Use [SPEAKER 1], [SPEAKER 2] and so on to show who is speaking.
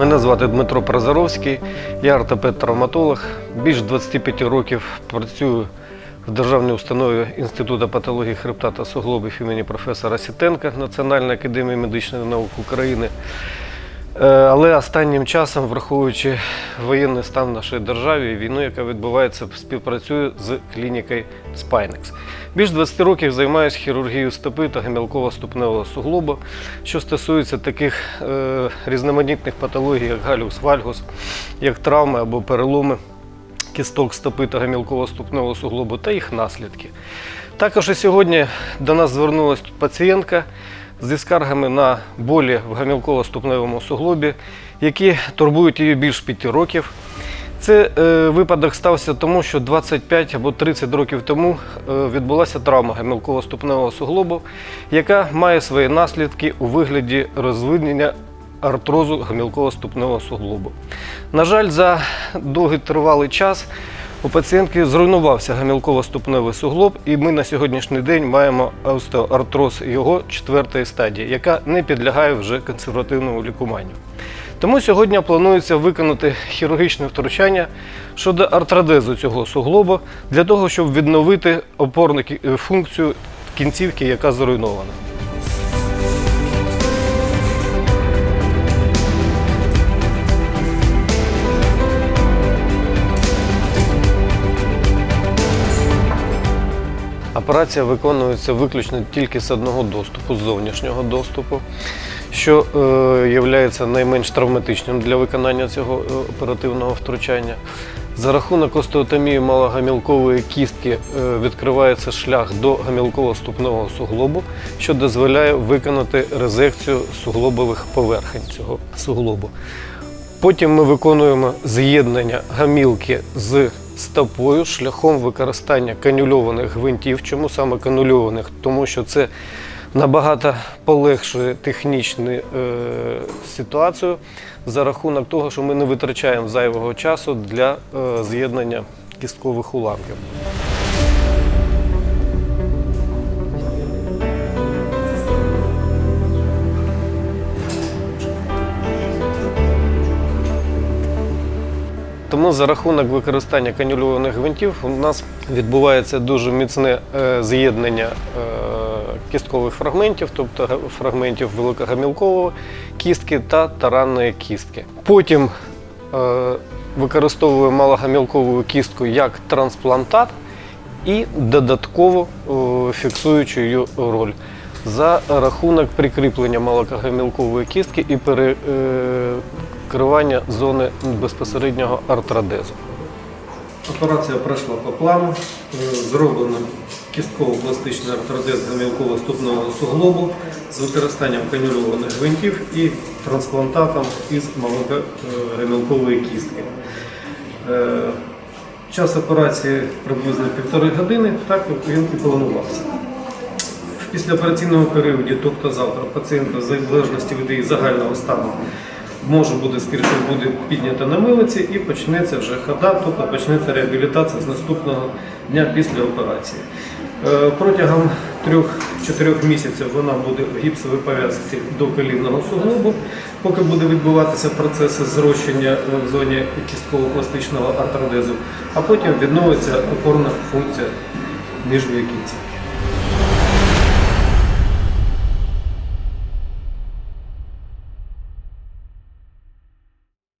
[SPEAKER 1] Мене звати Дмитро Прозоровський, я ортопед-травматолог. Більш 25 років працюю в державній установі Інституту патології хребта та суглобів імені професора Сітенка Національної академії медичних наук України. Е, Але останнім часом, враховуючи воєнний стан в нашій державі і війну, яка відбувається, співпрацюю з клінікою Spinex. Більш 20 років займаюся хірургією стопи та гемілково-ступневого суглобу, що стосується таких е, різноманітних патологій, як галюс вальгус, як травми або переломи кісток стопи та гемілково-ступневого суглобу та їх наслідки. Також і сьогодні до нас звернулася пацієнтка зі скаргами на болі в гамілково-ступневому суглобі, які турбують її більш 5 років. Це е, випадок стався тому, що 25 або 30 років тому е, відбулася травма гамілково-ступневого суглобу, яка має свої наслідки у вигляді розвиднення артрозу гамілково-ступневого суглобу. На жаль, за довгий тривалий час у пацієнтки зруйнувався гамілково-ступневий суглоб, і ми на сьогоднішній день маємо остеоартроз його четвертої стадії, яка не підлягає вже консервативному лікуванню. Тому сьогодні планується виконати хірургічне втручання щодо артродезу цього суглобу для того, щоб відновити опорну кі- функцію кінцівки, яка зруйнована. Операція виконується виключно тільки з одного доступу, з зовнішнього доступу, що е, є найменш травматичним для виконання цього е, оперативного втручання. За рахунок остеотомії малогамілкової кістки е, відкривається шлях до гамілково-ступного суглобу, що дозволяє виконати резекцію суглобових поверхень цього суглобу. Потім ми виконуємо з'єднання гамілки з стопою шляхом використання канюльованих гвинтів. Чому саме канюльованих? Тому що це набагато полегшує технічну е, ситуацію за рахунок того, що ми не витрачаємо зайвого часу для е, з'єднання кісткових уламків. Тому за рахунок використання канюльованих гвинтів у нас відбувається дуже міцне е, з'єднання е, кісткових фрагментів, тобто фрагментів великогамілкової кістки та таранної кістки. Потім е, використовуємо малогамілкову кістку як трансплантат і додатково фіксуючу роль за рахунок прикріплення молокогамілкової кістки і перекривання зони безпосереднього артродезу. Операція пройшла по плану. Е, Зроблено кістково-пластичний артродез гамілково-ступного суглобу з використанням канюльованих гвинтів і трансплантатом із молокогамілкової кістки. Е, Час операції приблизно півтори години, так він і планувався. В післяопераційному періоді, тобто завтра, пацієнта в залежності від її загального стану може буде скоріше буде піднята на милиці і почнеться вже хода, тобто почнеться реабілітація з наступного дня після операції. Е, Протягом 3-4 місяців вона буде в гіпсовій пов'язці до колінного суглобу, поки буде відбуватися процес зрощення в зоні кістково-пластичного артродезу, а потім відновиться опорна функція нижньої кінцівки.